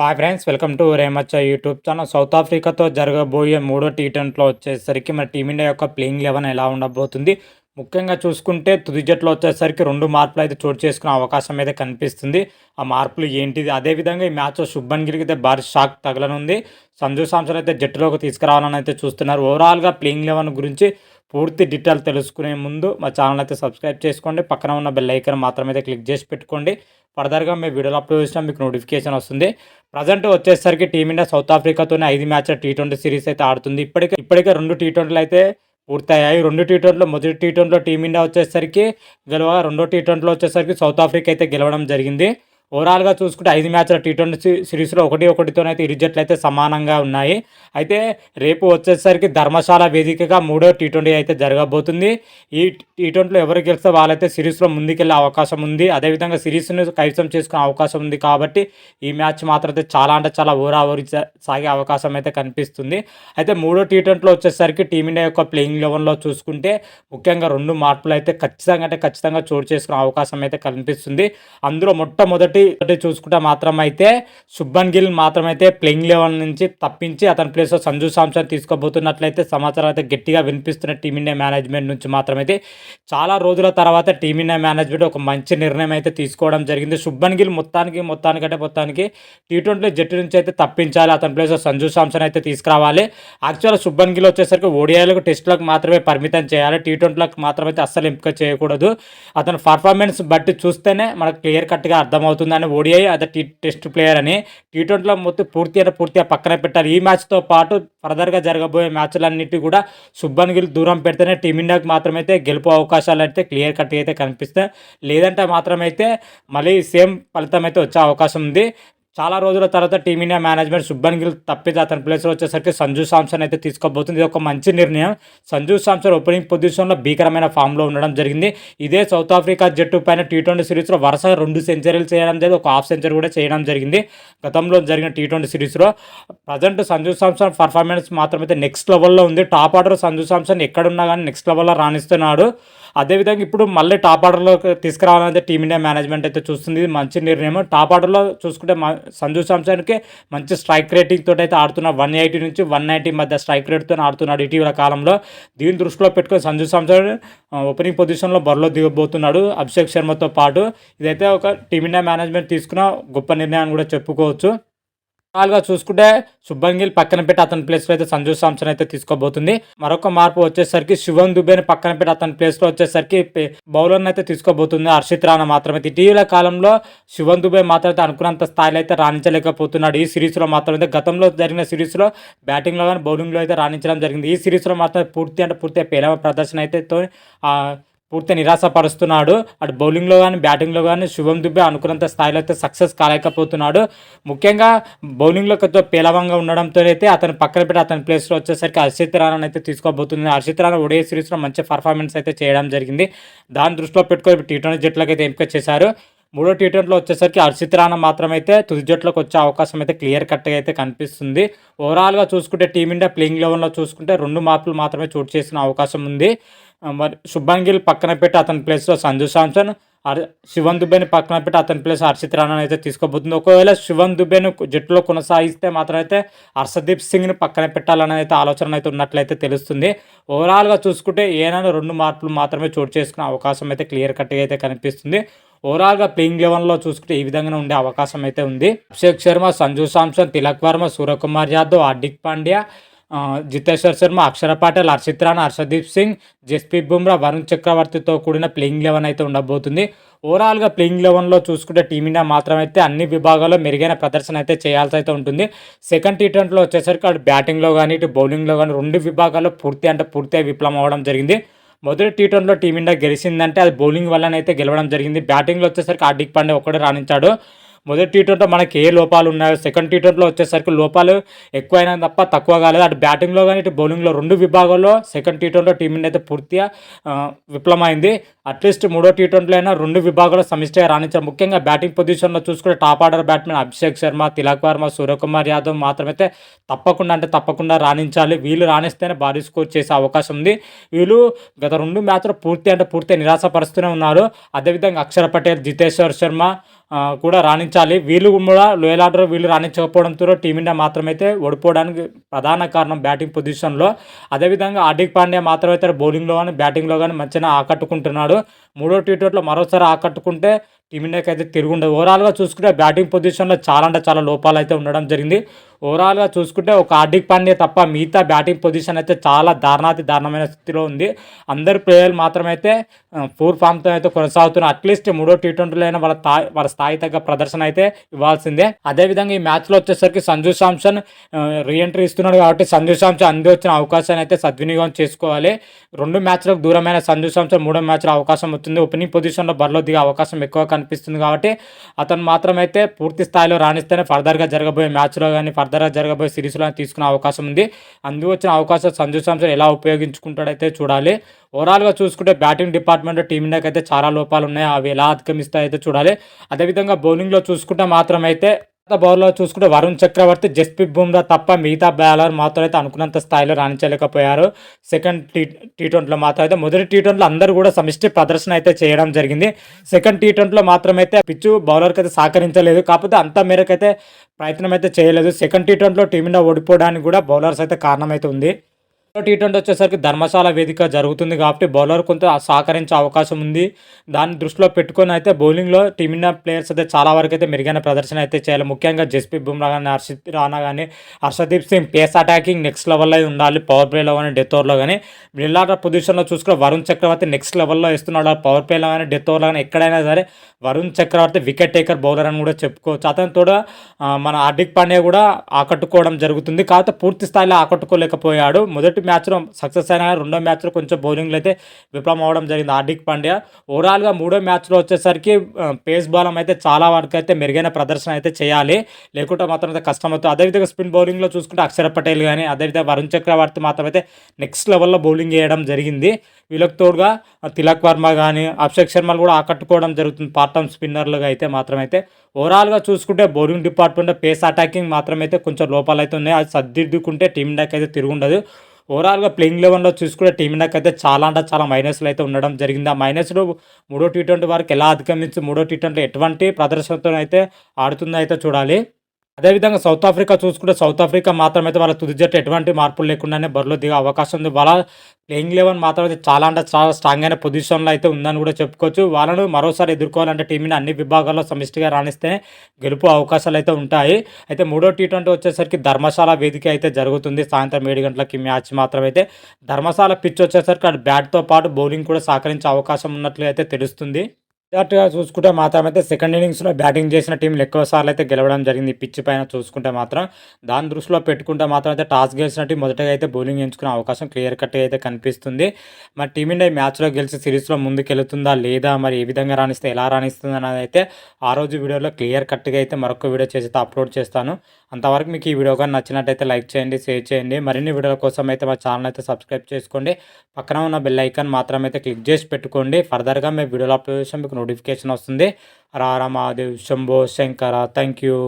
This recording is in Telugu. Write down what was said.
హాయ్ ఫ్రెండ్స్ వెల్కమ్ టు రేమచ్చ యూట్యూబ్ ఛానల్ సౌత్ ఆఫ్రికాతో జరగబోయే మూడో టీ ట్వంటీలో వచ్చేసరికి మన టీమిండియా యొక్క ప్లేయింగ్ లెవెన్ ఎలా ఉండబోతుంది? ముఖ్యంగా చూసుకుంటే తుది జట్లో వచ్చేసరికి రెండు మార్పులు అయితే చోటు చేసుకునే అవకాశం అయితే కనిపిస్తుంది. ఆ మార్పులు ఏంటిది? అదేవిధంగా ఈ మ్యాచ్లో శుభన్ గిరికి అయితే భారీ షాక్ తగలనుంది. సంజు సాంసన్ అయితే జట్టులోకి తీసుకురావాలని అయితే చూస్తున్నారు. ఓవరాల్గా ప్లేయింగ్ లెవెన్ గురించి పూర్తి డీటెయిల్ తెలుసుకునే ముందు మా ఛానల్ అయితే సబ్స్క్రైబ్ చేసుకోండి. పక్కన ఉన్న బెల్ ఐకన్ మాత్రమే క్లిక్ చేసి పెట్టుకోండి. ఫర్దర్గా మేము వీడియోలో అప్లోడ్ చేసినా మీకు నోటిఫికేషన్ వస్తుంది. ప్రజెంట్ వచ్చేసరికి టీమిండియా సౌత్ ఆఫ్రికాతోనే ఐదు మ్యాచ్ల టీ ట్వంటీ సిరీస్ అయితే ఆడుతుంది. ఇప్పటికే ఇప్పటికే రెండు టీ ట్వంటీలు అయితే పూర్తయ్యాయి. రెండు టీ ట్వంటీలో మొదటి టీ ట్వంటీలో టీమిండియా వచ్చేసరికి గెలవ రెండో టీ ట్వంటీలో వచ్చేసరికి సౌత్ ఆఫ్రికా అయితే గెలవడం జరిగింది. ఓవరాల్గా చూసుకుంటే ఐదు మ్యాచ్ల టీ ట్వంటీ సిరీస్లో ఒకటి ఒకటితోనైతే ఇరు జట్లు అయితే సమానంగా ఉన్నాయి. అయితే రేపు వచ్చేసరికి ధర్మశాల వేదికగా మూడో టీ ట్వంటీ అయితే జరగబోతుంది. ఈ టీ ట్వంటీలో ఎవరు గెలిస్తే వాళ్ళైతే సిరీస్లో ముందుకెళ్ళే అవకాశం ఉంది. అదేవిధంగా సిరీస్ను కైవసం చేసుకునే అవకాశం ఉంది కాబట్టి ఈ మ్యాచ్ మాత్రం అయితే చాలా అంటే చాలా ఊరావరి సాగే అవకాశం అయితే కనిపిస్తుంది. అయితే మూడో టీ ట్వంటీలో వచ్చేసరికి టీమిండియా యొక్క ప్లేయింగ్ లెవెన్లో చూసుకుంటే ముఖ్యంగా రెండు మార్పులు అయితే ఖచ్చితంగా అంటే ఖచ్చితంగా చోటు చేసుకునే అవకాశం అయితే కనిపిస్తుంది. అందులో మొట్టమొదటి ఒకటి చూసుకుంటే మాత్రం అయితే శుభన్ గిల్ మాత్రమైతే ప్లేయింగ్ లెవెల్ నుంచి తప్పించి అతని ప్లేస్లో సంజు సాంసన్ తీసుకోబోతున్నట్లయితే సమాచారం అయితే గట్టిగా వినిపిస్తున్న టీమిండియా మేనేజ్మెంట్ నుంచి మాత్రమైతే చాలా రోజుల తర్వాత టీమిండియా మేనేజ్మెంట్ ఒక మంచి నిర్ణయం అయితే తీసుకోవడం జరిగింది. శుభన్ గిల్ మొత్తానికి మొత్తానికంటే మొత్తానికి టీ ట్వంటీ జట్టు నుంచి అయితే తప్పించాలి. అతని ప్లేస్లో సంజు సాంసన్ అయితే తీసుకురావాలి. యాక్చువల్ శుభన్ గిల్ వచ్చేసరికి ఓడిఐలకు టెస్టులకు మాత్రమే పరిమితం చేయాలి. టీ ట్వంటీలకు మాత్రమైతే అస్సలు ఎంపిక చేయకూడదు. అతని పర్ఫార్మెన్స్ బట్టి చూస్తేనే మనకు క్లియర్ కట్గా అర్థమవుతుంది. ఉందని ఓడిఐ అదే టీ టెస్ట్ ప్లేయర్ అని. టీ ట్వంటీలో మొత్తం పూర్తిగా పూర్తిగా పక్కన పెట్టాలి. ఈ మ్యాచ్తో పాటు ఫర్దర్గా జరగబోయే మ్యాచ్లన్నిటి కూడా సుబ్బన్ గిల్ దూరం పెడితేనే టీమిండియాకి మాత్రమైతే గెలుపు అవకాశాలు అయితే క్లియర్ కట్ అయితే కనిపిస్తాయి. లేదంటే మాత్రమైతే మళ్ళీ సేమ్ ఫలితం అయితే వచ్చే అవకాశం ఉంది. చాలా రోజుల తర్వాత టీమిండియా మేనేజ్మెంట్ శుభన్ గిల్ తప్పితే అతని ప్లేస్లో వచ్చేసరికి సంజు సాంసన్ అయితే తీసుకోబోతుంది ఇది ఒక మంచి నిర్ణయం. సంజు సాంసన్ ఓపెనింగ్ పొజిషన్లో భీకరమైన ఫామ్లో ఉండడం జరిగింది. ఇదే సౌత్ ఆఫ్రికా జట్టు పైన టీ ట్వంటీ సిరీస్లో వరుసగా రెండు సెంచరీలు చేయడం జరిగింది. ఒక హాఫ్ సెంచరీ కూడా చేయడం జరిగింది. గతంలో జరిగిన టీ ట్వంటీ సిరీస్లో ప్రజెంట్ సంజు సాంసన్ పర్ఫార్మెన్స్ మాత్రమైతే నెక్స్ట్ లెవెల్లో ఉంది. టాప్ ఆర్డర్ సంజు సాంసన్ ఎక్కడున్నా కానీ నెక్స్ట్ లెవెల్లో రాణిస్తున్నాడు. అదేవిధంగా ఇప్పుడు మళ్ళీ టాప్ ఆర్డర్లో తీసుకురావాలంటే టీమిండియా మేనేజ్మెంట్ అయితే చూస్తుంది. మంచి నిర్ణయం. టాప్ ఆర్డర్లో చూసుకుంటే సంజు సాంసన్కి మంచి స్ట్రైక్ రేటింగ్ తోటి అయితే ఆడుతున్న వన్ ఎయిటీ నుంచి వన్ నైంటీ మధ్య స్ట్రైక్ రేట్తో ఆడుతున్నాడు ఇటీవల కాలంలో. దీని దృష్టిలో పెట్టుకొని సంజు సాంసన్ ఓపెనింగ్ పొజిషన్లో బరిలో దిగబోతున్నాడు అభిషేక్ శర్మతో పాటు. ఇదైతే ఒక టీమిండియా మేనేజ్మెంట్ తీసుకున్న గొప్ప నిర్ణయాన్ని కూడా చెప్పుకోవచ్చు. గా చూసుకుంటే శుభన్ గిల్ పక్కన పెట్టి అతని ప్లేస్లో అయితే సంజు సాంసన్ అయితే తీసుకోబోతుంది. మరొక మార్పు వచ్చేసరికి శివన్ దుబేని పక్కన పెట్టి అతని ప్లేస్లో వచ్చేసరికి బౌలర్ని అయితే తీసుకోబోతుంది హర్షిత్ రాణా మాత్రమే. ఇటీవల కాలంలో శివన్ దుబే మాత్రమే అనుకున్నంత స్థాయిలో అయితే రాణించలేకపోతున్నాడు. ఈ సిరీస్లో మాత్రమే గతంలో జరిగిన సిరీస్లో బ్యాటింగ్లో కానీ బౌలింగ్లో అయితే రాణించడం జరిగింది. ఈ సిరీస్లో మాత్రం పూర్తి అంటే పూర్తి పేలవ ప్రదర్శన అయితే పూర్తి నిరాశపరుస్తున్నాడు. అటు బౌలింగ్లో కానీ బ్యాటింగ్లో కానీ శుభం దుబ్బే అనుకున్నంత స్థాయిలో అయితే సక్సెస్ కాలేకపోతున్నాడు. ముఖ్యంగా బౌలింగ్లో కొద్దిగా పేలవంగా ఉండడంతో అయితే అతను పక్కన పెట్టి అతని ప్లేస్లో వచ్చేసరికి హర్షిత్ రాణా అయితే తీసుకోబోతుంది. హర్షిత్ రాణా ఒడే సిరీస్లో మంచి పర్ఫార్మెన్స్ అయితే చేయడం జరిగింది. దాని దృష్టిలో పెట్టుకొని టీ ట్వంటీ జట్లకు అయితే ఎంపిక చేశారు. మూడో టీ ట్వంటీలో వచ్చేసరికి హర్షిత్ రాణా మాత్రమైతే తుది జట్లోకి వచ్చే అవకాశం అయితే క్లియర్ కట్గా అయితే కనిపిస్తుంది. ఓవరాల్గా చూసుకుంటే టీమిండియా ప్లేయింగ్ లెవెన్లో చూసుకుంటే రెండు మార్పులు మాత్రమే చోటు చేసిన అవకాశం ఉంది. మరి శుభన్ గిల్ పక్కన పెట్టి అతని ప్లేస్లో సంజు సాంసన్ శివన్ దుబేని పక్కన పెట్టి అతని ప్లేస్ హర్షిత్ రాణా అయితే తీసుకోబోతుంది ఒకవేళ శివన్ దుబేను జట్టులో కొనసాగిస్తే మాత్రం అయితే హర్షదీప్ సింగ్ని పక్కన పెట్టాలని అయితే ఆలోచన అయితే ఉన్నట్లయితే తెలుస్తుంది. ఓవరాల్గా చూసుకుంటే ఏదైనా రెండు మార్పులు మాత్రమే చోటు చేసుకునే అవకాశం అయితే క్లియర్ కట్గా అయితే కనిపిస్తుంది. ఓవరాల్గా ప్లేయింగ్ లెవెన్లో చూసుకుంటే ఈ విధంగా ఉండే అవకాశం అయితే ఉంది. అభిషేక్ శర్మ సంజు సాంసన్ తిలక్ వర్మ సూర్యకుమార్ యాదవ్ హార్దిక్ పాండ్యా జితేశ్వర్ శర్మ అక్షర పాటల్ హర్షిత్ రాణా హర్షదీప్ సింగ్ జస్ప్రీత్ బుమ్రా వరుణ్ చక్రవర్తితో కూడిన ప్లేయింగ్ లెవెన్ అయితే ఉండబోతుంది. ఓవరాల్గా ప్లేయింగ్ లెవెన్లో చూసుకుంటే టీమిండియా మాత్రమైతే అన్ని విభాగాల్లో మెరుగైన ప్రదర్శన అయితే చేయాల్సి అయితే ఉంటుంది. సెకండ్ టీ ట్వంటీలో వచ్చేసరికి అటు బ్యాటింగ్లో కానీ ఇటు బౌలింగ్లో కానీ రెండు విభాగాల్లో పూర్తి అంటే పూర్తిగా విఫలం అవ్వడం జరిగింది. మొదటి టీ ట్వంటీలో టీమిండియా గెలిచిందంటే అది బౌలింగ్ వల్లనైతే గెలవడం జరిగింది. బ్యాటింగ్లో వచ్చేసరికి హార్దిక్ పాండే ఒక్కడే రాణించాడు. మొదటి టీ ట్వంటీలో మనకి ఏ లోపాలు ఉన్నాయో సెకండ్ టీ ట్వంటీలో వచ్చేసరికి లోపాలు ఎక్కువైనా తప్ప తక్కువ కాలేదు. అటు బ్యాటింగ్లో కానీ ఇటు బౌలింగ్లో రెండు విభాగాల్లో సెకండ్ టీ ట్వంటీలో టీమిండియా అయితే పూర్తిగా విఫలమైంది అట్లీస్ట్ మూడో టీ ట్వంటీలో అయినా రెండు విభాగాల్లో సమిష్టిగా రాణించారు. ముఖ్యంగా బ్యాటింగ్ పొజిషన్లో చూసుకుంటే top order batsmen Abhishek Sharma Tilak Varma Suryakumar Yadav మాత్రమైతే తప్పకుండా అంటే తప్పకుండా రాణించాలి. వీళ్ళు రాణిస్తేనే భారీ స్కోర్ చేసే అవకాశం ఉంది. వీళ్ళు గత రెండు మ్యాచ్లు పూర్తి అంటే పూర్తి నిరాశపరుస్తూనే ఉన్నారు. అదేవిధంగా అక్షర పటేల్ జితేశ్వర్ శర్మ కూడా రాణించాలి. వీళ్ళు కూడా లోయల్ ఆర్డర్ వీళ్ళు రాణించకపోవడంతో టీమిండియా మాత్రమైతే ఓడిపోవడానికి ప్రధాన కారణం బ్యాటింగ్ పొజిషన్లో అదేవిధంగా హార్దిక్ పాండ్యా మాత్రమైతే బౌలింగ్లో కానీ బ్యాటింగ్లో కానీ మంచిగా ఆకట్టుకుంటున్నాడు. మూడో టీ ట్వంటీలో మరోసారి ఆకట్టుకుంటే టీమిండియాకి అయితే తిరుగుండదు ఓవరాల్గా చూసుకుంటే బ్యాటింగ్ పొజిషన్లో చాలా అంటే చాలా లోపాలు అయితే ఉండడం జరిగింది. ఓవరాల్గా చూసుకుంటే ఒక హార్దిక్ పాండ్యా తప్ప మిగతా బ్యాటింగ్ పొజిషన్ అయితే చాలా దారుణాతి దారుణమైన స్థితిలో ఉంది. అందరు ప్లేయర్లు మాత్రమైతే ఫోర్ ఫామ్తో అయితే కొనసాగుతున్నారు. అట్లీస్ట్ మూడో టీ ట్వంటీలో అయినా వాళ్ళ స్థాయి వాళ్ళ స్థాయి తగ్గ ప్రదర్శన అయితే ఇవ్వాల్సిందే. అదేవిధంగా ఈ మ్యాచ్లో వచ్చేసరికి సంజు శాంసన్ రీఎంట్రీ ఇస్తున్నాడు కాబట్టి సంజు శాంసన్ అంది వచ్చిన అవకాశాన్ని అయితే సద్వినియోగం చేసుకోవాలి. రెండు మ్యాచ్లకు దూరమైన సంజు శాంసన్ మూడో మ్యాచ్లో అవకాశం వస్తుంది. ఓపెనింగ్ పొజిషన్లో బరిలో దిగే అవకాశం ఎక్కువ కనిపిస్తుంది కాబట్టి అతను మాత్రమైతే పూర్తి స్థాయిలో రాణిస్తేనే ఫర్దర్గా జరగబోయే మ్యాచ్లో కానీ ఫర్దర్గా జరగబోయే సిరీస్లో తీసుకునే అవకాశం ఉంది. అందు వచ్చిన అవకాశం సంజు శాంసన్ ఎలా ఉపయోగించుకుంటాడైతే చూడాలి. ఓవరాల్గా చూసుకుంటే బ్యాటింగ్ డిపార్ట్మెంట్ టీమిండియాకి అయితే చాలా లోపాలు ఉన్నాయి అవి ఎలా అధిగమిస్తాయో అయితే చూడాలి. అదేవిధంగా బౌలింగ్లో చూసుకుంటే మాత్రం అయితే బౌలర్ చూసుకుంటే వరుణ్ చక్రవర్తి జస్ప్రీత్ బుమ్రా తప్ప మిగతా బ్యాలర్ మాత్రం అయితే అనుకున్నంత స్థాయిలో రాణించలేకపోయారు. సెకండ్ టీ టీ ట్వంటీలో మాత్రం అయితే మొదటి టీ ట్వంటీలో అందరూ కూడా సమిష్టి ప్రదర్శన అయితే చేయడం జరిగింది. సెకండ్ టీ ట్వంటీలో మాత్రం అయితే పిచ్చు బౌలర్కి అయితే సహకరించలేదు. కాకపోతే అంత మేరకు అయితే ప్రయత్నం అయితే చేయలేదు. సెకండ్ టీ ట్వంటీలో టీమిండియా ఓడిపోవడానికి కూడా బౌలర్స్ అయితే కారణమైతే ఉంది. టీ ట్వంటీ వచ్చేసరికి ధర్మశాల వేదిక జరుగుతుంది కాబట్టి బౌలర్ కొంత సహకరించే అవకాశం ఉంది. దాన్ని దృష్టిలో పెట్టుకొని అయితే బౌలింగ్లో టీమిండియా ప్లేయర్స్ అయితే చాలా వరకు అయితే మెరుగైన ప్రదర్శన అయితే చేయాలి. ముఖ్యంగా జస్ప్రీత్ బుమ్రా కానీ హర్షిత్ రాణా కానీ Harshdeep Singh pace attacking next లెవెల్లో ఉండాలి. పవర్ ప్లేలో కానీ డెత్ ఓవర్లో కానీ మిడిల్ పొజిషన్లో చూసుకుని వరుణ్ చక్రవర్తి నెక్స్ట్ లెవెల్లో ఇస్తున్నాడు పవర్ ప్లేలో కానీ డెత్ ఓవర్లో కానీ ఎక్కడైనా సరే Varun Chakravarthy wicket taker bowler అని కూడా చెప్పుకోవచ్చు. అతను కూడా మన హార్దిక్ పాండ్యా కూడా ఆకట్టుకోవడం జరుగుతుంది. కాకపోతే పూర్తి స్థాయిలో ఆకట్టుకోలేకపోయాడు. మొదటి మ్యాచ్లో సక్సెస్ అయినా రెండో మ్యాచ్లో కొంచెం బౌలింగ్లు అయితే విఫలం అవడం జరిగింది. హార్దిక్ పాండ్యా ఓవరాల్గా మూడో మ్యాచ్లో వచ్చేసరికి పేస్ బౌలం అయితే చాలా వరకు అయితే మెరుగైన ప్రదర్శన అయితే చేయాలి. లేకుంటే మాత్రం అయితే కష్టమవుతుంది అదేవిధంగా స్పిన్ బౌలింగ్లో చూసుకుంటే అక్షర పటేల్ కానీ అదేవిధంగా వరుణ్ చక్రవర్తి మాత్రం అయితే నెక్స్ట్ లెవెల్లో బౌలింగ్ వేయడం జరిగింది. వీళ్ళకి తోడుగా తిలక్ వర్మ కానీ అభిషేక్ శర్మలు కూడా ఆకట్టుకోవడం జరుగుతుంది. పార్ట్ టైం స్పిన్నర్లుగా అయితే మాత్రమైతే ఓవరాల్గా చూసుకుంటే బౌలింగ్ డిపార్ట్మెంట్ పేస్ అటాకింగ్ మాత్రమైతే కొంచెం లోపాలు అయితే ఉన్నాయి. అది సర్దిద్దుకుంటే టీమిండియాకి అయితే తిరుగుండదు. ఓవరాల్గా ప్లేయింగ్ లెవెన్లో చూసుకుంటే టీమిండియాకి అయితే చాలా అంటే చాలా మైనస్లు అయితే ఉండడం జరిగింది. ఆ మైనస్లు మూడో టీ ట్వంటీ వరకు ఎలా అధిగమించి మూడో టీ ట్వంటీ ఎటువంటి ప్రదర్శనతో అయితే ఆడుతుందో అయితే చూడాలి. అదేవిధంగా సౌత్ ఆఫ్రికా చూసుకుంటే సౌత్ ఆఫ్రికా మాత్రమైతే వాళ్ళ తుది జట్టు ఎటువంటి మార్పులు లేకుండానే బరిలో దిగే అవకాశం ఉంది. వాళ్ళ ప్లేయింగ్ లెవెన్ మాత్రం అయితే చాలా అంటే చాలా స్ట్రాంగ్ అయిన పొజిషన్లో అయితే ఉందని కూడా చెప్పుకోవచ్చు. వాళ్ళను మరోసారి ఎదుర్కోవాలంటే టీంని అన్ని విభాగాల్లో సమిష్టిగా రాణిస్తే గెలుపు అవకాశాలు అయితే ఉంటాయి. అయితే మూడో టీ ట్వంటీ వచ్చేసరికి ధర్మశాల వేదిక అయితే జరుగుతుంది. సాయంత్రం ఏడు గంటలకి మ్యాచ్ మాత్రం అయితే ధర్మశాల పిచ్ వచ్చేసరికి అటు బ్యాట్తో పాటు బౌలింగ్ కూడా సహకరించే అవకాశం ఉన్నట్లు అయితే తెలుస్తుంది. ఎగ్జాక్ట్గా చూసుకుంటే మాత్రం అయితే సెకండ్ ఇన్నింగ్స్లో బ్యాటింగ్ చేసిన టీంలు ఎక్కువ సార్లు అయితే గెలవడం జరిగింది. పిచ్ పైన చూసుకుంటే మాత్రం దాని దృష్టిలో పెట్టుకుంటే మాత్రం అయితే టాస్ గెలిచిన టీం మొదటగా అయితే బౌలింగ్ ఎంచుకునే అవకాశం క్లియర్ కట్ అయితే కనిపిస్తుంది. మరి టీమిండియా మ్యాచ్లో గెలిచి సిరీస్లో ముందుకెళ్తుందా లేదా మరి ఏ విధంగా రాణిస్తే ఎలా రాణిస్తుంది అనేది అయితే ఆ రోజు వీడియోలో క్లియర్ కట్గా అయితే మరొక వీడియో చేసి అయితే అప్లోడ్ చేస్తాను. అంతవరకు మీకు ఈ వీడియో కానీ నచ్చినట్టయితే లైక్ చేయండి షేర్ చేయండి. మరిన్ని వీడియోల కోసం అయితే మా ఛానల్ అయితే సబ్స్క్రైబ్ చేసుకోండి. పక్కన ఉన్న బెల్ ఐకాన్ మాత్రం అయితే క్లిక్ చేసి పెట్టుకోండి. ఫర్దర్గా మేము వీడియోలో అప్లోడ్ చేసాం మీకు నోటిఫికేషన్ వస్తుంది. రారా మహాదేవ్ శంభో శంకర థ్యాంక్ యూ